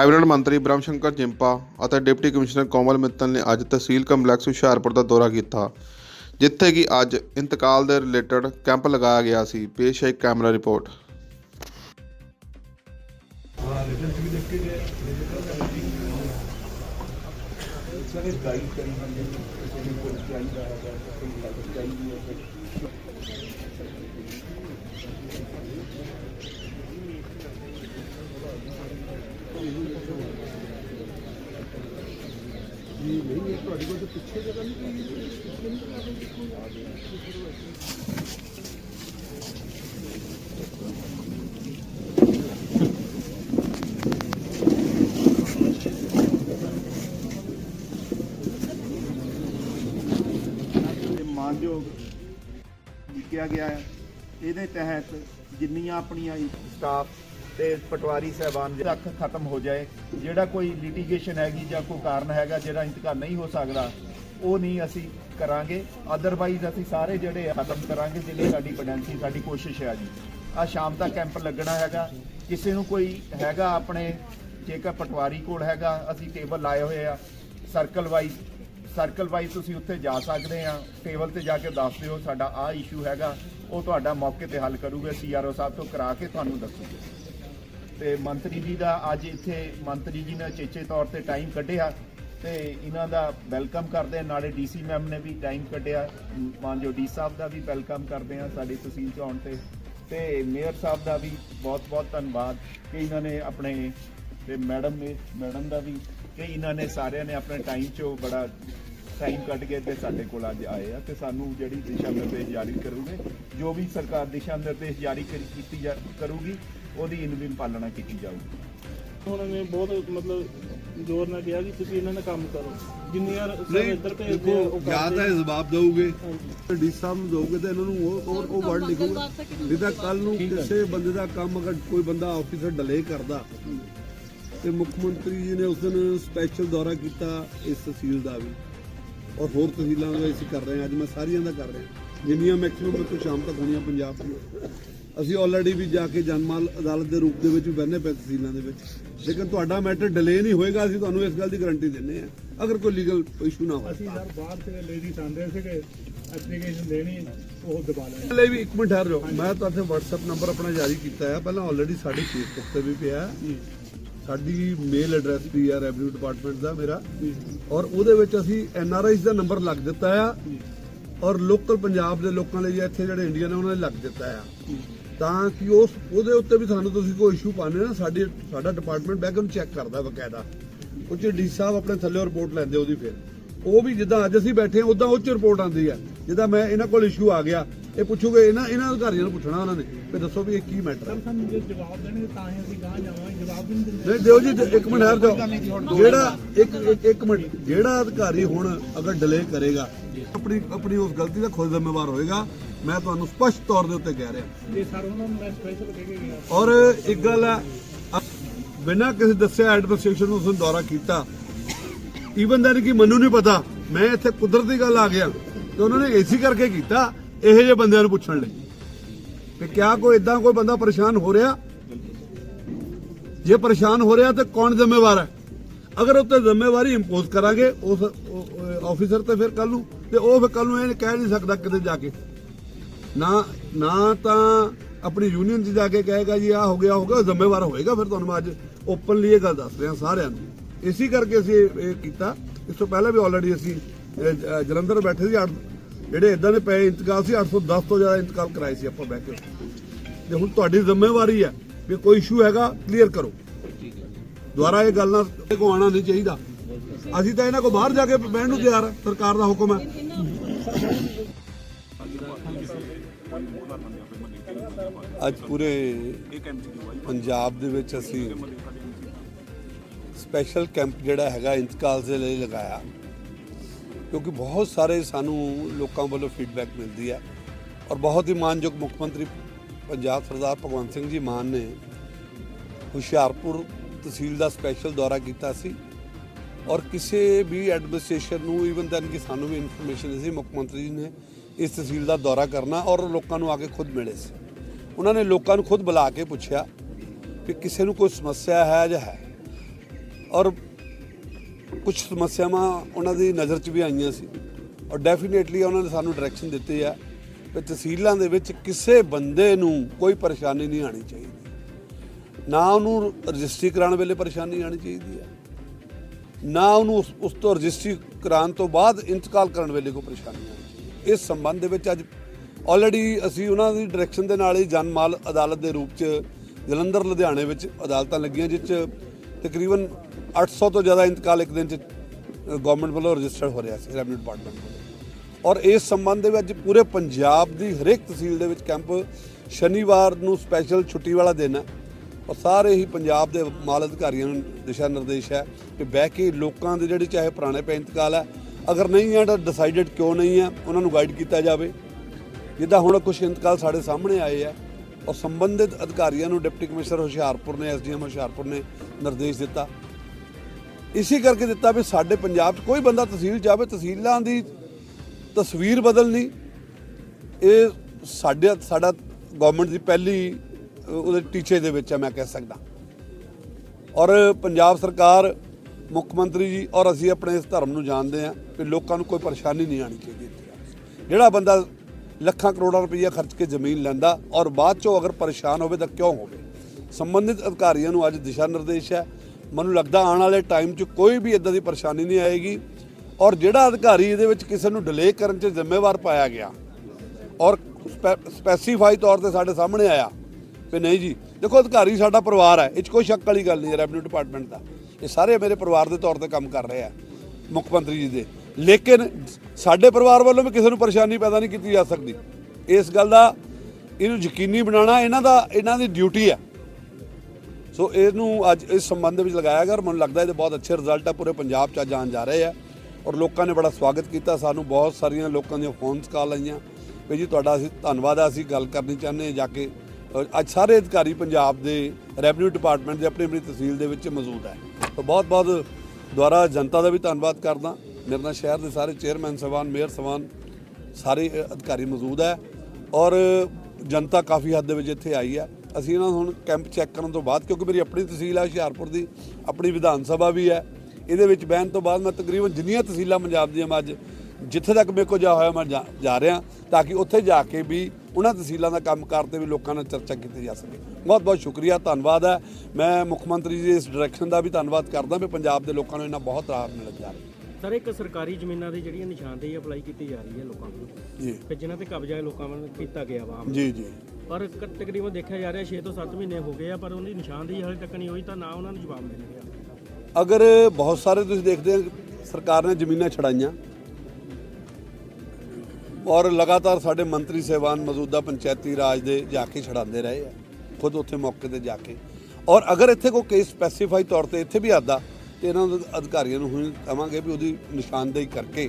Cabinet ਮੰਤਰੀ ਬ੍ਰਹਮ ਸ਼ੰਕਰ ਜਿੰਪਾ ਅਤੇ ਡਿਪਟੀ ਕਮਿਸ਼ਨਰ ਕੋਮਲ ਮਿੱਤਲ ਨੇ ਅੱਜ ਤਹਿਸੀਲ ਕੰਪਲੈਕਸ ਹੁਸ਼ਿਆਰਪੁਰ ਦਾ ਦੌਰਾ ਕੀਤਾ, ਜਿੱਥੇ ਕਿ ਅੱਜ ਇੰਤਕਾਲ ਦੇ ਰਿਲੇਟਡ ਕੈਂਪ ਲਗਾਇਆ ਗਿਆ ਸੀ। ਪੇਸ਼ ਹੈ ਕੈਮਰਾ ਰਿਪੋਰਟ। ਤੇ ਮਾਨਯੋਗ ਲਿਖਿਆ ਗਿਆ ਹੈ। ਇਹਦੇ ਤਹਿਤ ਜਿੰਨੀਆਂ ਆਪਣੀਆਂ ਸਟਾਫ ਤੇ ਪਟਵਾਰੀ ਸਹਿਬਾਨ ਤੱਕ ਖਤਮ ਹੋ ਜਾਏ, ਜਿਹੜਾ ਕੋਈ ਲਿਟੀਗੇਸ਼ਨ ਹੈਗੀ ਜਾਂ ਕੋਈ ਕਾਰਨ ਹੈਗਾ ਜਿਹੜਾ ਇੰਤਕਾਲ ਨਹੀਂ ਹੋ ਸਕਦਾ, ਉਹ ਨਹੀਂ ਅਸੀਂ ਕਰਾਂਗੇ। ਅਦਰਵਾਈਜ਼ ਅਸੀਂ ਸਾਰੇ ਜਿਹੜੇ ਖਤਮ ਕਰਾਂਗੇ ਜਿਹੜੀ ਸਾਡੀ ਪੈਡੈਂਸੀ ਸਾਡੀ ਕੋਸ਼ਿਸ਼ ਹੈ ਜੀ। ਆ ਸ਼ਾਮ ਤੱਕ ਕੈਂਪ ਲੱਗਣਾ ਹੈਗਾ। ਕਿਸੇ ਨੂੰ ਕੋਈ ਹੈਗਾ ਆਪਣੇ, ਜੇਕਰ ਪਟਵਾਰੀ ਕੋਲ ਹੈਗਾ, ਅਸੀਂ ਟੇਬਲ ਲਾਏ ਹੋਏ ਆ। ਸਰਕਲ ਵਾਈਜ਼ ਸਰਕਲ ਵਾਈਜ਼ ਤੁਸੀਂ ਉੱਥੇ ਜਾ ਸਕਦੇ ਆ। ਟੇਬਲ ਤੇ ਜਾ ਕੇ ਦੱਸ ਦਿਓ, ਸਾਡਾ ਆ ਇਸ਼ੂ ਹੈਗਾ। ਉਹ ਤੁਹਾਡਾ ਮੌਕੇ ਤੇ ਹੱਲ ਕਰੂਗੇ। ਸੀਆਰਓ ਸਾਹਿਬ ਤੋਂ ਕਰਾ ਕੇ ਤੁਹਾਨੂੰ ਦੱਸੂਗੇ। ਤੇ ਮੰਤਰੀ ਜੀ ਦਾ ਅੱਜ ਇੱਥੇ ਮੰਤਰੀ ਜੀ ਨੇ ਚੇਚੇ ਤੌਰ ਤੇ ਟਾਈਮ ਕੱਢਿਆ ਤੇ ਇਹਨਾਂ ਦਾ ਵੈਲਕਮ ਕਰਦੇ ਆ। ਨਾਲੇ ਡੀਸੀ ਮੈਮ ਨੇ ਵੀ ਟਾਈਮ ਕੱਢਿਆ। ਮਾਨਜੋ ਡੀ ਸਾਹਿਬ ਦਾ ਵੀ ਵੈਲਕਮ ਕਰਦੇ ਆ ਸਾਡੀ ਤਹਿਸੀਲ ਚ ਆਉਣ ਤੇ। ਤੇ ਮੇਅਰ ਸਾਹਿਬ ਦਾ ਵੀ ਬਹੁਤ ਬਹੁਤ ਧੰਨਵਾਦ ਕਿ ਇਹਨਾਂ ਨੇ ਆਪਣੇ ਤੇ ਮੈਡਮ ਨੇ ਮੈਡਮ ਦਾ ਵੀ ਕਿ ਇਹਨਾਂ ਨੇ ਸਾਰਿਆਂ ਨੇ ਆਪਣੇ ਟਾਈਮ ਚੋਂ ਬੜਾ ਟਾਈਮ ਕੱਢ ਕੇ ਤੇ ਸਾਡੇ ਕੋਲ ਅੱਜ ਆਏ ਆ ਤੇ ਸਾਨੂੰ ਜਿਹੜੀ ਦਿਸ਼ਾ ਨਿਰਦੇਸ਼ ਜਾਰੀ ਕਰੂਗੇ, ਜੋ ਵੀ ਸਰਕਾਰ ਦਿਸ਼ਾ ਨਿਰਦੇਸ਼ ਜਾਰੀ ਕਰ- ਕੀਤੀ ਜਾ- ਕਰੂਗੀ ਉਹਦੀ ਇਨਵਿਨ ਪਾਲਣਾ ਕੀਤੀ ਜਾਊਗੀ। ਉਹਨਾਂ ਨੇ ਬਹੁਤ ਮਤਲਬ ਜ਼ੋਰ ਨਾਲ ਕਿਹਾ ਕਿ ਤੁਸੀਂ ਇਹਨਾਂ ਨਾਲ ਕੰਮ ਕਰੋ। ਜਿੰਨੀਆਂ ਸਭ ਨਹੀਂ ਇੱਧਰ ਭੇਜਦੇ ਆ, ਦੇਖੋ ਉਹ ਜਾਂ ਤਾਂ ਇਹ। ਜਵਾਬ ਦਊਗੇ। ਡੀ ਸਾਹਿਬ ਨੂੰ ਦੋਗੇ ਤਾਂ ਇਹਨਾਂ ਨੂੰ ਉਹ ਉਹ- ਉਹ ਵਰਡ ਲਿਖੂਗਾ। ਨਹੀਂ ਤਾਂ ਕੱਲ ਨੂੰ ਕਿਸੇ ਬੰਦੇ ਦਾ ਕੰਮ ਅਗਰ ਕੋਈ ਬੰਦਾ ਆਫੀਸਰ ਡਿਲੇ ਕਰਦਾ ਤੇ ਮੁੱਖ ਮੰਤਰੀ ਜੀ ਨੇ ਉਸ ਦਿਨ ਸਪੈਸ਼ਲ ਦੌਰਾ ਕੀਤਾ ਇਸ ਤਹਿਸੀਲ ਦਾ ਵੀ। ਔਰ ਹੋਰ ਤਹਿਸੀਲਾਂ ਦਾ ਅਸੀਂ ਕਰ ਰਹੇ ਹਾਂ ਅੱਜ ਮੈਂ ਸਾਰੀਆਂ ਦਾ ਕਰ ਰਿਹਾ। ਜਿੰਨੀਆਂ ਮੈਕਸਿਮਮ ਤੋਂ ਸ਼ਾਮ ਤੱਕ ਹੋਣੀਆਂ ਪੰਜਾਬ ਦੀਆਂ। ਅਸੀਂ ਆਲਰੇਡੀ ਵੀ ਜਾ ਕੇ ਜਨਮਾਲ ਅਦਾਲਤ ਦੇ ਰੂਪ ਦੇ ਵਿੱਚ ਵੀ ਬਹਿਨੇ ਪਏ ਤਹਿਸੀਲਾਂ ਦੇ ਵਿੱਚ। ਲੇਕਿਨ ਤੁਹਾਡਾ ਮੈਟਰ ਡਿਲੇ ਨਹੀਂ ਹੋਏਗਾ ਅਸੀਂ ਤੁਹਾਨੂੰ ਇਸ ਗੱਲ ਦੀ ਗਾਰੰਟੀ ਦਿੰਦੇ ਹਾਂ। ਅਗਰ ਕੋਈ ਲੀਗਲ ਇਸ਼ੂ ਨਾ ਹੋਵੇ ਅਸੀਂ ਸਰ ਬਾਹਰ ਤੇ ਲੇਡੀਜ਼ ਆਂਦੇ ਸੀਗੇ ਐਪਲੀਕੇਸ਼ਨ ਦੇਣੀ ਉਹ ਦਬਾ ਲੈਣੀ ਲਈ ਵੀ ਇੱਕ ਮਿੰਟ ਠਹਿਰ ਜਾਓ। ਮੈਂ ਤੁਹਾਨੂੰ WhatsApp ਨੰਬਰ ਆਪਣਾ ਜਾਰੀ ਕੀਤਾ ਹੈ। ਪਹਿਲਾਂ ਆਲਰੇਡੀ ਸਾਡੀ ਫੇਸਬੁੱਕ ਤੇ ਵੀ ਪਿਆ। ਸਾਡੀ ਮੇਲ ਐਡਰੈਸ ਵੀ ਹੈ ਰੈਵਨਿਊ ਡਿਪਾਰਟਮੈਂਟ ਦਾ ਮੇਰਾ। ਔਰ ਉਹਦੇ ਵਿੱਚ ਅਸੀਂ ਐਨਆਰਆਈਜ਼ ਦਾ ਨੰਬਰ ਲੱਗ ਦਿੱਤਾ ਆ। ਔਰ ਲੋਕਲ ਪੰਜਾਬ ਦੇ ਲੋਕਾਂ ਲਈ ਇੱਥੇ ਜਿਹੜੇ ਇੰਡੀਅਨ ਨੇ ਉਹਨਾਂ ਨੇ ਲੱਗ ਦਿੱਤਾ ਆ। ਤਾਂ ਕਿ ਉਸ ਉਹਦੇ ਉੱਤੇ ਵੀ ਸਾਨੂੰ ਤੁਸੀਂ ਕੋਈ ਇਸ਼ੂ ਪਾਣੇ ਨਾ ਸਾਡੀ ਸਾਡਾ ਡਿਪਾਰਟਮੈਂਟ ਬੈਕ ਨੂੰ ਚੈੱਕ ਕਰਦਾ ਬਕਾਇਦਾ। ਉਹ ਚ ਡੀ ਸਾਹਿਬ ਆਪਣੇ ਥੱਲੇ ਰਿਪੋਰਟ ਲੈਂਦੇ ਉਹਦੀ ਫਿਰ। ਉਹ ਵੀ ਜਿੱਦਾਂ ਅੱਜ ਅਸੀਂ ਬੈਠੇ ਹਾਂ ਉਦਾਂ ਉਹ ਚ ਰਿਪੋਰਟ ਆਉਂਦੀ ਆ ਜਿੱਦਾਂ ਮੈਂ ਇਹਨਾਂ ਕੋਲ ਇਸ਼ੂ ਆ ਗਿਆ ਇਹ ਪੁੱਛੂਗੇ ਇਹਨਾਂ ਇਹਨਾਂ ਅਧਿਕਾਰੀਆਂ ਨੂੰ ਪੁੱਛਣਾ ਉਹਨਾਂ ਨੇ ਵੀ ਦੱਸੋ ਵੀ ਇਹ ਕੀ ਮੈਟਰ ਹੈ। ਸਾਨੂੰ ਜਵਾਬ ਦੇਣਗੇ ਤਾਂ ਹੀ ਅਸੀਂ ਗਾਂ ਜਾਵਾਂਗੇ ਜਵਾਬ ਵੀ ਨਹੀਂ ਦਿੰਦੇ। ਦਿਓ ਜੀ ਇੱਕ ਮਿੰਟ ਠਹਿਰ ਜਾਓ ਜਿਹੜਾ ਇੱਕ- ਇੱਕ ਮਿੰਟ ਜਿਹੜਾ ਅਧਿਕਾਰੀ ਹੁਣ ਅਗਰ ਡਿਲੇ ਕਰੇਗਾ ਆਪਣੀ ਆਪਣੀ ਉਸ ਗਲਤੀ ਦਾ ਖੁਦ ਜ਼ਿੰਮੇਵਾਰ ਹੋਏਗਾ। ਮੈਂ ਤੁਹਾਨੂੰ ਸਪਸ਼ਟ ਤੌਰ ਦੇ ਉੱਤੇ ਕਹਿ ਰਿਹਾ। ਇਹ ਸਰ ਉਹਨਾਂ ਨੂੰ ਮੈਂ ਸਪੈਸ਼ਲ ਕਹਿ ਕੇ ਗਿਆ। ਔਰ ਇੱਕ ਗੱਲ ਹੈ ਬਿਨਾਂ ਕਿਸੇ ਦੱਸਿਆ ਐਡਮਿਨਿਸਟ੍ਰੇਸ਼ਨ ਨੂੰ ਉਸਨੇ ਦੌਰਾ ਕੀਤਾ। ਈਵਨ ਦੈਨ ਕਿ ਮੈਨੂੰ ਨਹੀਂ ਪਤਾ ਮੈਂ ਇੱਥੇ ਕੁਦਰਤੀ ਗੱਲ ਆ ਗਿਆ ਤੇ ਉਹਨਾਂ ਨੇ ਏਸੀ ਕਰਕੇ ਕੀਤਾ ਇਹੋ ਜਿਹੇ ਬੰਦਿਆਂ ਨੂੰ ਪੁੱਛਣ ਲਈ। ਕਿ ਕਿਆ ਕੋਈ ਇਦਾਂ ਕੋਈ ਬੰਦਾ ਪਰੇਸ਼ਾਨ ਹੋ ਰਿਹਾ? ਜੇ ਪਰੇਸ਼ਾਨ ਹੋ ਰਿਹਾ ਤੇ ਕੌਣ ਜ਼ਿੰਮੇਵਾਰ ਹੈ? ਅਗਰ ਉੱਤੇ ਜ਼ਿੰਮੇਵਾਰੀ ਇੰਪੋਜ਼ ਕਰਾਂਗੇ ਉਸ ਆਫੀਸਰ ਤੇ ਫਿਰ ਕੱਲ ਨੂੰ ਤੇ ਉਹ ਫਿਰ ਕੱਲ ਨੂੰ ਇਹ ਕਹਿ ਨਹੀਂ ਸਕਦਾ ਕਿਤੇ ਜਾ ਕੇ। ਨਾ ਨਾ ਤਾਂ ਆਪਣੀ ਯੂਨੀਅਨ 'ਚ ਜਾ ਕੇ ਕਹੇਗਾ ਜੀ ਆ ਹੋ ਗਿਆ ਹੋ ਗਿਆ, ਜ਼ਿੰਮੇਵਾਰ ਹੋਏਗਾ ਫਿਰ ਤੁਹਾਨੂੰ ਅੱਜ ਓਪਨਲੀ ਇਹ ਗੱਲ ਦੱਸ ਰਿਹਾ ਸਾਰਿਆਂ ਨੂੰ। ਇਸੇ ਕਰਕੇ ਅਸੀਂ ਇਹ ਇਹ ਕੀਤਾ। ਇਸ ਤੋਂ ਪਹਿਲਾਂ ਵੀ ਆਲਰੇਡੀ ਅਸੀਂ ਜਲੰਧਰ ਬੈਠੇ ਸੀ, ਅੱਠ- ਜਿਹੜੇ ਇਦਾਂ ਦੇ ਪਏ ਇੰਤਕਾਲ ਸੀ 810 ਤੋਂ ਜ਼ਿਆਦਾ ਇੰਤਕਾਲ ਕਰਾਏ ਸੀ ਆਪਾਂ ਬਹਿ ਕੇ ਤੇ ਹੁਣ ਤੁਹਾਡੀ ਜ਼ਿੰਮੇਵਾਰੀ ਹੈ ਵੀ ਕੋਈ ਇਸ਼ੂ ਹੈਗਾ ਕਲੀਅਰ ਕਰੋ। ਦੁਬਾਰਾ ਇਹ ਗੱਲ ਨਾ ਕੋ ਆਣਾ ਨਹੀਂ ਚਾਹੀਦਾ। ਅਸੀਂ ਤਾਂ ਇਹਨਾਂ ਕੋ ਬਾਹਰ ਜਾ ਕੇ ਬਹਿਣ ਨੂੰ ਤਿਆਰ ਹਾਂ, ਸਰਕਾਰ ਦਾ ਹੁਕਮ ਹੈ। ਅੱਜ ਪੂਰੇ ਪੰਜਾਬ ਦੇ ਵਿੱਚ ਅਸੀਂ ਸਪੈਸ਼ਲ ਕੈਂਪ ਜਿਹੜਾ ਹੈਗਾ ਇੰਤਕਾਲ ਦੇ ਲਈ ਲਗਾਇਆ। ਕਿਉਂਕਿ ਬਹੁਤ ਸਾਰੇ ਸਾਨੂੰ ਲੋਕਾਂ ਵੱਲੋਂ ਫੀਡਬੈਕ ਮਿਲਦੀ ਹੈ ਔਰ ਬਹੁਤ ਹੀ ਮਾਨਯੋਗ ਮੁੱਖ ਮੰਤਰੀ ਪੰਜਾਬ ਸਰਦਾਰ ਭਗਵੰਤ ਸਿੰਘ ਜੀ ਮਾਨ ਨੇ ਹੁਸ਼ਿਆਰਪੁਰ ਤਹਿਸੀਲ ਦਾ ਸਪੈਸ਼ਲ ਦੌਰਾ ਕੀਤਾ ਸੀ ਔਰ ਕਿਸੇ ਵੀ ਐਡਮਿਨਿਸਟ੍ਰੇਸ਼ਨ ਨੂੰ ਈਵਨ ਦੈਨ ਕਿ ਸਾਨੂੰ ਵੀ ਇਨਫੋਰਮੇਸ਼ਨ ਸੀ, ਮੁੱਖ ਮੰਤਰੀ ਜੀ ਨੇ ਇਸ ਤਹਿਸੀਲ ਦਾ ਦੌਰਾ ਕਰਨਾ ਔਰ ਲੋਕਾਂ ਨੂੰ ਆ ਕੇ ਖੁਦ ਮਿਲੇ ਸੀ। ਉਹਨਾਂ ਨੇ ਲੋਕਾਂ ਨੂੰ ਖੁਦ ਬੁਲਾ ਕੇ ਪੁੱਛਿਆ ਕਿ ਕਿਸੇ ਨੂੰ ਕੋਈ ਸਮੱਸਿਆ ਹੈ ਜਾਂ ਹੈ। ਔਰ ਕੁਝ ਸਮੱਸਿਆਵਾਂ ਉਹਨਾਂ ਦੀ ਨਜ਼ਰ 'ਚ ਵੀ ਆਈਆਂ ਸੀ। ਔਰ ਡੈਫੀਨੇਟਲੀ ਉਹਨਾਂ ਨੇ ਸਾਨੂੰ ਡਾਇਰੈਕਸ਼ਨ ਦਿੱਤੀ ਆ ਕਿ ਤਹਿਸੀਲਾਂ ਦੇ ਵਿੱਚ ਕਿਸੇ ਬੰਦੇ ਨੂੰ ਕੋਈ ਪਰੇਸ਼ਾਨੀ ਨਹੀਂ ਆਣੀ ਚਾਹੀਦੀ। ਨਾ ਉਹਨੂੰ ਰਜਿਸਟਰੀ ਕਰਾਉਣ ਵੇਲੇ ਪਰੇਸ਼ਾਨੀ ਆਣੀ ਚਾਹੀਦੀ ਹੈ ਨਾ ਉਹਨੂੰ ਉਸ- ਉਸ ਤੋਂ ਰਜਿਸਟਰੀ ਕਰਾਉਣ ਤੋਂ ਬਾਅਦ ਇੰਤਕਾਲ ਕਰਨ ਵੇਲੇ ਕੋਈ ਪਰੇਸ਼ਾਨੀ ਆਣੀ ਚਾਹੀਦੀ। ਇਸ ਸੰਬੰਧ ਦੇ ਵਿੱਚ ਅੱਜ ਆਲਰੇਡੀ ਅਸੀਂ ਉਹਨਾਂ ਦੀ ਡਾਇਰੈਕਸ਼ਨ ਦੇ ਨਾਲ ਹੀ ਜਨਮਾਲ ਅਦਾਲਤ ਦੇ ਰੂਪ 'ਚ, ਜਲੰਧਰ, ਲੁਧਿਆਣੇ ਵਿੱਚ ਅਦਾਲਤਾਂ ਲੱਗੀਆਂ, ਜਿਸ 'ਚ ਤਕਰੀਬਨ 800 ਤੋਂ ਜ਼ਿਆਦਾ ਇੰਤਕਾਲ ਇੱਕ ਦਿਨ 'ਚ ਗਵਰਨਮੈਂਟ ਵੱਲੋਂ ਰਜਿਸਟਰਡ ਹੋ ਰਿਹਾ ਸੀ ਰੈਵਨਿਊ ਡਿਪਾਰਟਮੈਂਟ ਔਰ ਇਸ ਸੰਬੰਧ ਦੇ ਵਿੱਚ ਪੂਰੇ ਪੰਜਾਬ ਦੀ ਹਰੇਕ ਤਹਿਸੀਲ ਦੇ ਵਿੱਚ ਕੈਂਪ ਸ਼ਨੀਵਾਰ ਨੂੰ ਸਪੈਸ਼ਲ ਛੁੱਟੀ ਵਾਲਾ ਦਿਨ ਹੈ। ਔਰ ਸਾਰੇ ਹੀ ਪੰਜਾਬ ਦੇ ਮਾਲ ਅਧਿਕਾਰੀਆਂ ਨੂੰ ਦਿਸ਼ਾ ਨਿਰਦੇਸ਼ ਹੈ ਕਿ ਬਹਿ ਕੇ ਲੋਕਾਂ ਦੇ ਜਿਹੜੇ ਚਾਹੇ ਪੁਰਾਣੇ ਪੈ ਇੰਤਕਾਲ ਹੈ, ਅਗਰ ਨਹੀਂ ਹੈ ਤਾਂ ਡਿਸਾਈਡਡ ਕਿਉਂ ਨਹੀਂ ਹੈ, ਉਹਨਾਂ ਨੂੰ ਗਾਈਡ ਕੀਤਾ ਜਾਵੇ। ਜਿੱਦਾਂ ਹੁਣ ਕੁਝ ਇੰਤਕਾਲ ਸਾਡੇ ਸਾਹਮਣੇ ਆਏ ਆ ਔਰ ਸੰਬੰਧਿਤ ਅਧਿਕਾਰੀਆਂ ਨੂੰ ਡਿਪਟੀ ਕਮਿਸ਼ਨਰ ਹੁਸ਼ਿਆਰਪੁਰ ਨੇ, ਐਸਡੀਐਮ ਹੁਸ਼ਿਆਰਪੁਰ ਨੇ ਨਿਰਦੇਸ਼ ਦਿੱਤਾ। ਇਸੇ ਕਰਕੇ ਦਿੱਤਾ ਵੀ ਸਾਡੇ ਪੰਜਾਬ 'ਚ ਕੋਈ ਬੰਦਾ ਤਹਿਸੀਲ ਜਾਵੇ ਤਹਿਸੀਲਾਂ ਦੀ ਤਸਵੀਰ ਬਦਲਣੀ। ਇਹ ਸਾਡੇ, ਸਾਡਾ ਗਵਰਨਮੈਂਟ ਦੀ ਪਹਿਲੀ ਉਹਦੇ ਟੀਚੇ ਦੇ ਵਿੱਚ ਹੈ ਮੈਂ ਕਹਿ ਸਕਦਾ। ਔਰ ਪੰਜਾਬ ਸਰਕਾਰ, ਮੁੱਖ ਮੰਤਰੀ ਜੀ, ਔਰ ਅਸੀਂ ਆਪਣੇ ਇਸ ਧਰਮ ਨੂੰ ਜਾਣਦੇ ਹਾਂ ਕਿ ਲੋਕਾਂ ਨੂੰ ਕੋਈ ਪਰੇਸ਼ਾਨੀ ਨਹੀਂ ਆਣੀ ਚਾਹੀਦੀ ਇੱਥੇ ਜਿਹੜਾ ਬੰਦਾ ਲੱਖਾਂ ਕਰੋੜਾਂ ਰੁਪਈਆ ਖਰਚ ਕੇ ਜ਼ਮੀਨ ਲੈਂਦਾ ਔਰ ਬਾਅਦ ਚੋਂ ਅਗਰ ਪਰੇਸ਼ਾਨ ਹੋਵੇ ਤਾਂ ਕਿਉਂ ਹੋਵੇ? ਸੰਬੰਧਿਤ ਅਧਿਕਾਰੀਆਂ ਨੂੰ ਅੱਜ ਦਿਸ਼ਾ ਨਿਰਦੇਸ਼ ਹੈ। ਮੈਨੂੰ ਲੱਗਦਾ ਆਉਣ ਵਾਲੇ ਟਾਈਮ 'ਚ ਕੋਈ ਵੀ ਇਦਾਂ ਦੀ ਪਰੇਸ਼ਾਨੀ ਨਹੀਂ ਆਏਗੀ ਔਰ ਜਿਹੜਾ ਅਧਿਕਾਰੀ ਇਹਦੇ ਵਿੱਚ ਕਿਸੇ ਨੂੰ ਡਿਲੇ ਕਰਨ 'ਚ ਜ਼ਿੰਮੇਵਾਰ ਪਾਇਆ ਗਿਆ ਔਰ ਸਪੈਸੀਫਾਈ ਤੌਰ ਤੇ ਸਾਡੇ ਸਾਹਮਣੇ ਆਇਆ ਵੀ ਨਹੀਂ ਜੀ, ਦੇਖੋ ਅਧਿਕਾਰੀ ਸਾਡਾ ਪਰਿਵਾਰ ਹੈ, ਇਹ 'ਚ ਕੋਈ ਸ਼ੱਕ ਵਾਲੀ ਗੱਲ ਨਹੀਂ ਹੈ ਰੈਵਨਿਊ ਡਿਪਾਰਟਮੈਂਟ ਦਾ। ਇਹ ਸਾਰੇ ਮੇਰੇ ਪਰਿਵਾਰ ਦੇ ਤੌਰ ਤੇ ਕੰਮ ਕਰ ਰਹੇ ਆ ਮੁੱਖ ਮੰਤਰੀ ਜੀ ਦੇ। ਲੇਕਿਨ ਸਾਡੇ ਪਰਿਵਾਰ ਵੱਲੋਂ ਵੀ ਕਿਸੇ ਨੂੰ ਪਰੇਸ਼ਾਨੀ ਪੈਦਾ ਨਹੀਂ ਕੀਤੀ ਜਾ ਸਕਦੀ। ਇਸ ਗੱਲ ਦਾ ਇਹਨੂੰ ਯਕੀਨੀ ਬਣਾਉਣਾ ਇਹਨਾਂ ਦਾ, ਇਹਨਾਂ ਦੀ ਡਿਊਟੀ ਹੈ। ਸੋ ਇਹਨੂੰ ਅੱਜ ਇਸ ਸੰਬੰਧ ਦੇ ਵਿੱਚ ਲਗਾਇਆ ਗਿਆ ਔਰ ਮੈਨੂੰ ਲੱਗਦਾ ਇਹਦੇ ਬਹੁਤ ਅੱਛੇ ਰਿਜ਼ਲਟ ਆ, ਪੂਰੇ ਪੰਜਾਬ 'ਚ ਅੱਜ ਆਉਣ ਜਾ ਰਹੇ ਆ। ਔਰ ਲੋਕਾਂ ਨੇ ਬੜਾ ਸਵਾਗਤ ਕੀਤਾ, ਸਾਨੂੰ ਬਹੁਤ ਸਾਰੀਆਂ ਲੋਕਾਂ ਦੀਆਂ ਫੋਨਸ ਕਾਲ ਆਈਆਂ। ਵੀ ਜੀ ਤੁਹਾਡਾ ਅਸੀਂ ਧੰਨਵਾਦ ਆ, ਅਸੀਂ ਗੱਲ ਕਰਨੀ ਚਾਹੁੰਦੇ ਹਾਂ, ਜਾ ਕੇ ਅੱਜ ਸਾਰੇ ਅਧਿਕਾਰੀ ਪੰਜਾਬ ਦੇ ਰੈਵਨਿਊ ਡਿਪਾਰਟਮੈਂਟ ਦੇ, ਆਪਣੀ ਆਪਣੀ ਤਹਿਸੀਲ ਦੇ ਵਿੱਚ ਮੌਜੂਦ ਹੈ। ਤਾਂ ਬਹੁਤ ਬਹੁਤ ਦੁਆਰਾ ਜਨਤਾ ਦਾ ਵੀ ਧੰਨਵਾਦ ਕਰਦਾ। ਮੇਰੇ ਨਾਲ ਸ਼ਹਿਰ ਦੇ ਸਾਰੇ ਚੇਅਰਮੈਨ ਸਵਾਨ, ਮੇਅਰ ਸਵਾਨ, ਸਾਰੇ ਅਧਿਕਾਰੀ ਮੌਜੂਦ ਹੈ ਔਰ ਜਨਤਾ ਕਾਫੀ ਹੱਦ ਦੇ ਵਿੱਚ ਇੱਥੇ ਆਈ ਹੈ। ਅਸੀਂ ਇਹਨਾਂ ਨੂੰ ਹੁਣ ਕੈਂਪ ਚੈੱਕ ਕਰਨ ਤੋਂ ਬਾਅਦ, ਕਿਉਂਕਿ ਮੇਰੀ ਆਪਣੀ ਤਹਿਸੀਲ ਹੈ ਹੁਸ਼ਿਆਰਪੁਰ ਦੀ, ਆਪਣੀ ਵਿਧਾਨ ਸਭਾ ਵੀ ਹੈ। ਇਹਦੇ ਵਿੱਚ ਬਹਿਣ ਤੋਂ ਬਾਅਦ ਮੈਂ ਤਕਰੀਬਨ ਜਿੰਨੀਆਂ ਤਹਿਸੀਲਾਂ ਪੰਜਾਬ ਦੀਆਂ ਮੈਂ ਅੱਜ ਜਿੱਥੇ ਤੱਕ ਮੇਰੇ ਕੋਲ ਜਾ ਹੋਇਆ, ਮੈਂ ਜਾ- ਜਾ ਰਿਹਾ, ਤਾਂ ਕਿ ਉੱਥੇ ਜਾ ਕੇ ਵੀ ਉਹਨਾਂ ਤਹਿਸੀਲਾਂ ਦਾ ਕੰਮ ਤੇ ਵੀ ਲੋਕਾਂ ਨਾਲ ਚਰਚਾ ਕੀਤੀ ਜਾ ਸਕੇ। ਬਹੁਤ ਬਹੁਤ ਸ਼ੁਕਰੀਆ, ਧੰਨਵਾਦ ਹੈ। ਮੈਂ ਮੁੱਖ ਮੰਤਰੀ ਜੀ ਦੇ ਇਸ ਡਾਇਰੈਕਸ਼ਨ ਦਾ ਵੀ ਧੰਨਵਾਦ ਕਰਦਾ ਵੀ ਪੰਜਾਬ ਦੇ ਲੋਕਾਂ ਨੂੰ ਇਹਨਾਂ ਬਹੁਤ ਰਾਹਤ ਮਿਲ ਜਾ ਰਹੀ ਸਰ ਇੱਕ ਸਰਕਾਰੀ ਜ਼ਮੀਨਾਂ ਦੀ ਜਿਹੜੀਆਂ ਨਿਸ਼ਾਨਦੇਹੀ ਅਪਲਾਈ ਕੀਤੀ ਜਾ ਰਹੀ ਹੈ ਲੋਕਾਂ ਵੱਲੋਂ ਜੀ। ਤੇ ਜਿਨ੍ਹਾਂ ਤੇ ਕਬਜ਼ਾ ਹੈ ਲੋਕਾਂ ਵੱਲੋਂ ਕੀਤਾ ਗਿਆ ਵਾ ਜੀ ਜੀ। ਪਰ ਕ- ਤਕਰੀਬਨ ਦੇਖਿਆ ਜਾ ਰਿਹਾ 6 ਤੋਂ 7 ਮਹੀਨੇ ਹੋ ਗਏ ਆ ਪਰ ਉਹਦੀ ਨਿਸ਼ਾਨਦੇਹੀ ਹਾਲੇ ਤੱਕ ਨਹੀਂ ਹੋਈ ਤਾਂ ਨਾ ਉਹਨਾਂ ਨੂੰ ਜਵਾਬ ਮਿਲ ਰਿਹਾ। ਅਗਰ ਬਹੁਤ ਸਾਰੇ ਤੁਸੀਂ ਦੇਖਦੇ ਹੋ ਸਰਕਾਰ ਨੇ ਜ਼ਮੀਨਾਂ ਛੜਾਈਆਂ ਔਰ ਲਗਾਤਾਰ ਸਾਡੇ ਮੰਤਰੀ ਸਹਿਬਾਨ ਮੌਜੂਦਾ ਪੰਚਾਇਤੀ ਰਾਜ ਦੇ ਜਾ ਕੇ ਛੜਾਉਂਦੇ ਰਹੇ ਆ ਖੁਦ ਉੱਥੇ ਮੌਕੇ ਤੇ ਜਾ ਕੇ। ਔਰ ਅਗਰ ਇੱਥੇ ਕੋਈ ਕੇਸ ਸਪੈਸੀਫਾਈ ਤੌਰ ਤੇ ਇੱਥੇ ਵੀ ਆਦਾ ਤੇ ਇਹਨਾਂ ਦੇ ਅਧਿਕਾਰੀਆਂ ਨੂੰ ਹੁਣ ਕਹਾਂਗੇ ਵੀ ਉਹਦੀ ਨਿਸ਼ਾਨਦੇਹੀ ਕਰਕੇ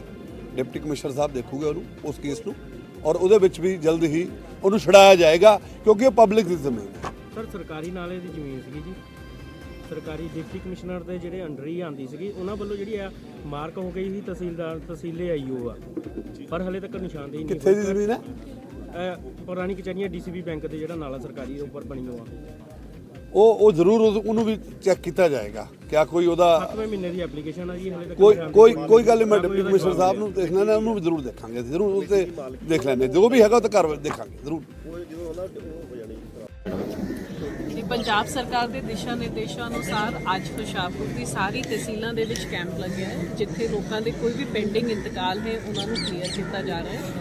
ਡਿਪਟੀ ਕਮਿਸ਼ਨਰ ਸਾਹਿਬ ਦੇਖੂਗੇ ਉਹਨੂੰ ਉਸ ਕੇਸ ਨੂੰ ਔਰ ਉਹਦੇ ਵਿੱਚ ਵੀ ਜਲਦ ਹੀ ਉਹਨੂੰ ਛੜਾਇਆ ਜਾਏਗਾ ਕਿਉਂਕਿ ਇਹ ਪਬਲਿਕ ਦੀ ਜ਼ਮੀਨ ਹੈ। ਸਰ ਸਰਕਾਰੀ ਨਾਲੇ ਦੀ ਜ਼ਮੀਨ ਸੀਗੀ ਜੀ। ਸਰਕਾਰੀ ਡਿਪਟੀ ਕਮਿਸ਼ਨਰ ਦੇ ਜਿਹੜੇ ਅੰਡਰ ਹੀ ਆਂਦੀ ਸੀਗੀ ਉਹਨਾਂ ਵੱਲੋਂ ਜਿਹੜੀ ਆ ਮਾਰਕ ਹੋ ਗਈ ਸੀ ਤਹਿਸੀਲਦਾਰ ਤਹਿਸੀਲੇ ਆਈਓ ਆ। ਪਰ ਹਲੇ ਤੱਕ ਨਿਸ਼ਾਨਦੇਹੀ ਨਹੀਂ ਕਿੱਥੇ ਦੀ ਜ਼ਮੀਨ ਹੈ? ਪੁਰਾਣੀ ਕਚਹਿਰੀਆਂ ਡੀਸੀਬੀ ਬੈਂਕ ਦੇ ਜਿਹੜਾ ਨਾਲਾ ਸਰਕਾਰੀ ਦੇ ਉੱਪਰ ਬਣੀ ਹੋਆ। ਉਹ ਉਹ ਜ਼ਰੂਰ ਉਹ- ਉਹਨੂੰ ਵੀ ਚੈੱਕ ਕੀਤਾ ਜਾਏਗਾ ਕਿਆ ਕੋਈ ਉਹਦਾ 7ਵੇਂ ਮਹੀਨੇ ਦੀ ਐਪਲੀਕੇਸ਼ਨ ਆ ਜੀ ਹਲੇ ਤੱਕ ਕੋਈ ਕੋਈ ਕੋਈ ਗੱਲ ਨਹੀਂ ਮੈਂ ਡਿਪਟੀ ਕਮਿਸ਼ਨਰ ਸਾਹਿਬ ਨੂੰ ਦੇਖਣਾ ਨਾ ਉਹਨੂੰ ਵੀ ਜ਼ਰੂਰ ਦੇਖਾਂਗੇ ਜ਼ਰੂਰ ਉਸ ਤੇ ਦੇਖ ਲੈਂਦੇ ਜੋ ਵੀ ਹੈਗਾ ਉਹ ਤਾਂ ਕਰ ਦੇਖਾਂਗੇ ਜ਼ਰੂਰ। ਜੀ। ਪੰਜਾਬ ਸਰਕਾਰ ਦੇ ਦਿਸ਼ਾ ਨਿਰਦੇਸ਼ਾਂ ਅਨੁਸਾਰ ਅੱਜ ਹੁਸ਼ਿਆਰਪੁਰ ਦੀ ਸਾਰੀ ਤਹਿਸੀਲਾਂ ਦੇ ਵਿੱਚ ਕੈਂਪ ਲੱਗਿਆ ਹੈ ਜਿੱਥੇ ਲੋਕਾਂ ਦੇ ਕੋਈ ਵੀ ਪੈਂਡਿੰਗ ਇੰਤਕਾਲ ਹੈ ਉਹਨਾਂ ਨੂੰ ਕਲੀਅਰ ਕੀਤਾ ਜਾ ਰਿਹਾ ਹੈ।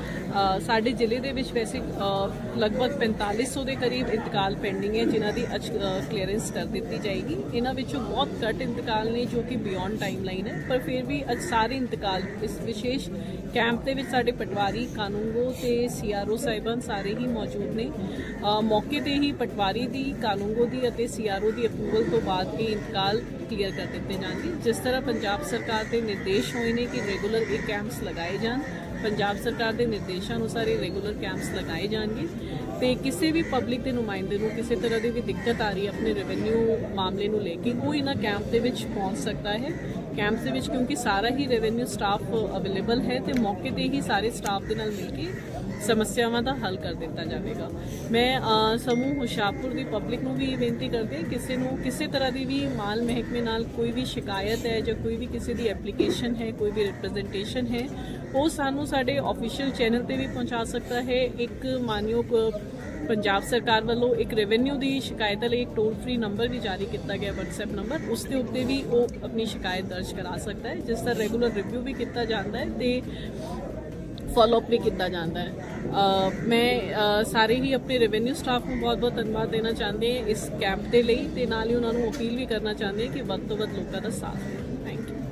ਸਾਡੇ ਜ਼ਿਲ੍ਹੇ ਦੇ ਵਿੱਚ ਵੈਸੇ ਅ, ਲਗਭਗ 4500 ਦੇ ਕਰੀਬ ਇੰਤਕਾਲ ਪੈਂਡਿੰਗ ਹੈ ਜਿਨ੍ਹਾਂ ਦੀ ਅੱਜ ਕਲੀਅਰੈਂਸ ਕਰ ਦਿੱਤੀ ਜਾਏਗੀ। ਇਹਨਾਂ ਵਿੱਚੋਂ ਬਹੁਤ ਘੱਟ ਇੰਤਕਾਲ ਨੇ ਜੋ ਕਿ ਬਿਯੋਂਡ ਟਾਈਮਲਾਈਨ ਹੈ। ਪਰ ਫਿਰ ਵੀ ਅੱਜ ਸਾਰੇ ਇੰਤਕਾਲ ਇਸ ਵਿਸ਼ੇਸ਼ ਕੈਂਪ ਦੇ ਵਿੱਚ ਸਾਡੇ ਪਟਵਾਰੀ ਕਾਨੂੰਗੋ ਤੇ ਸੀਆਰਓ ਸਾਹਿਬਾਨ ਸਾਰੇ ਹੀ ਮੌਜੂਦ ਨੇ। ਮੌਕੇ ਤੇ ਹੀ ਪਟਵਾਰੀ ਦੀ ਕਾਨੂੰਗੋ ਦੀ ਅਤੇ ਸੀਆਰਓ ਦੀ ਅਪਰੂਵਲ ਤੋਂ ਬਾਅਦ ਇਹ ਇੰਤਕਾਲ ਕਲੀਅਰ ਕਰ ਦਿੱਤੇ ਜਾਣਗੇ। ਜਿਸ ਤਰ੍ਹਾਂ ਪੰਜਾਬ ਸਰਕਾਰ ਦੇ ਨਿਰਦੇਸ਼ ਹੋਏ ਨੇ ਕਿ ਰੈਗੂਲਰ ਇਹ ਕੈਂਪਸ ਲਗਾਏ ਜਾਣ ਪੰਜਾਬ ਸਰਕਾਰ ਦੇ ਨਿਰਦੇਸ਼ਾਂ ਅਨੁਸਾਰ ਇਹ ਰੈਗੂਲਰ ਕੈਂਪਸ ਲਗਾਏ ਜਾਣਗੇ ਤੇ ਕਿਸੇ ਵੀ ਪਬਲਿਕ ਦੇ ਨੁਮਾਇੰਦੇ ਨੂੰ ਕਿਸੇ ਤਰ੍ਹਾਂ ਦੀ ਵੀ ਦਿੱਕਤ ਆ ਰਹੀ ਹੈ, ਆਪਣੇ ਰੈਵਨਿਊ ਮਾਮਲੇ ਨੂੰ ਲੈ ਕੇ, ਉਹ ਇਹਨਾਂ ਕੈਂਪ ਦੇ ਵਿੱਚ ਪਹੁੰਚ ਸਕਦਾ ਹੈ। ਕੈਂਪ ਦੇ ਵਿੱਚ ਕਿਉਂਕਿ ਸਾਰਾ ਹੀ ਰੈਵਨਿਊ ਸਟਾਫ ਅਵੇਲੇਬਲ ਹੈ ਤੇ ਮੌਕੇ ਤੇ ਹੀ ਸਾਰੇ ਸਟਾਫ ਦੇ ਨਾਲ ਮਿਲ ਕੇ ਸਮੱਸਿਆਵਾਂ ਦਾ ਹੱਲ ਕਰ ਦਿੱਤਾ ਜਾਵੇਗਾ। ਮੈਂ ਸਮੂਹ ਹੁਸ਼ਿਆਰਪੁਰ ਦੀ ਪਬਲਿਕ ਨੂੰ ਵੀ ਬੇਨਤੀ ਕਰਦੀ ਕਿਸੇ ਨੂੰ ਕਿਸੇ ਤਰ੍ਹਾਂ ਦੀ ਵੀ ਮਾਲ ਮਹਿਕਮੇ ਨਾਲ ਕੋਈ ਵੀ ਸ਼ਿਕਾਇਤ ਹੈ ਜਾਂ ਕੋਈ ਵੀ ਕਿਸੇ ਦੀ ਐਪਲੀਕੇਸ਼ਨ ਹੈ, ਕੋਈ ਵੀ ਰਿਪਰੈਜ਼ੈਂਟੇਸ਼ਨ ਹੈ, ਉਹ ਸਾਨੂੰ ਸਾਡੇ ਆਫੀਸ਼ੀਅਲ ਚੈਨਲ ਤੇ ਵੀ ਪਹੁੰਚਾ ਸਕਦਾ ਹੈ। ਇੱਕ ਮਾਨਯੋਗ ਪੰਜਾਬ ਸਰਕਾਰ ਵੱਲੋਂ ਇੱਕ ਰੈਵਨਿਊ ਦੀ ਸ਼ਿਕਾਇਤ ਲਈ ਇੱਕ ਟੋਲ ਫ੍ਰੀ ਨੰਬਰ ਵੀ ਜਾਰੀ ਕੀਤਾ ਗਿਆ, WhatsApp ਨੰਬਰ ਉਸ ਦੇ ਉੱਤੇ ਵੀ ਉਹ ਆਪਣੀ ਸ਼ਿਕਾਇਤ ਦਰਜ ਕਰਾ ਸਕਦਾ ਹੈ, ਜਿਸ ਦਾ ਰੈਗੂਲਰ ਰਿਵਿਊ ਵੀ ਕੀਤਾ ਜਾਂਦਾ ਹੈ ਤੇ ਫਾਲੋ ਅਪ ਵੀ ਕੀਤਾ ਜਾਂਦਾ ਹੈ। ਮੈਂ ਸਾਰੇ ਹੀ ਆਪਣੇ ਰੈਵਨਿਊ ਸਟਾਫ ਨੂੰ ਬਹੁਤ-ਬਹੁਤ ਧੰਨਵਾਦ ਦੇਣਾ ਚਾਹੁੰਦੇ ਹਾਂ ਇਸ ਕੈਂਪ ਦੇ ਲਈ ਤੇ ਨਾਲ ਹੀ ਉਹਨਾਂ ਨੂੰ ਅਪੀਲ ਵੀ ਕਰਨਾ ਚਾਹੁੰਦੇ ਹਾਂ ਕਿ ਵੱਧ ਤੋਂ ਵੱਧ ਲੋਕਾਂ ਦਾ ਸਾਥ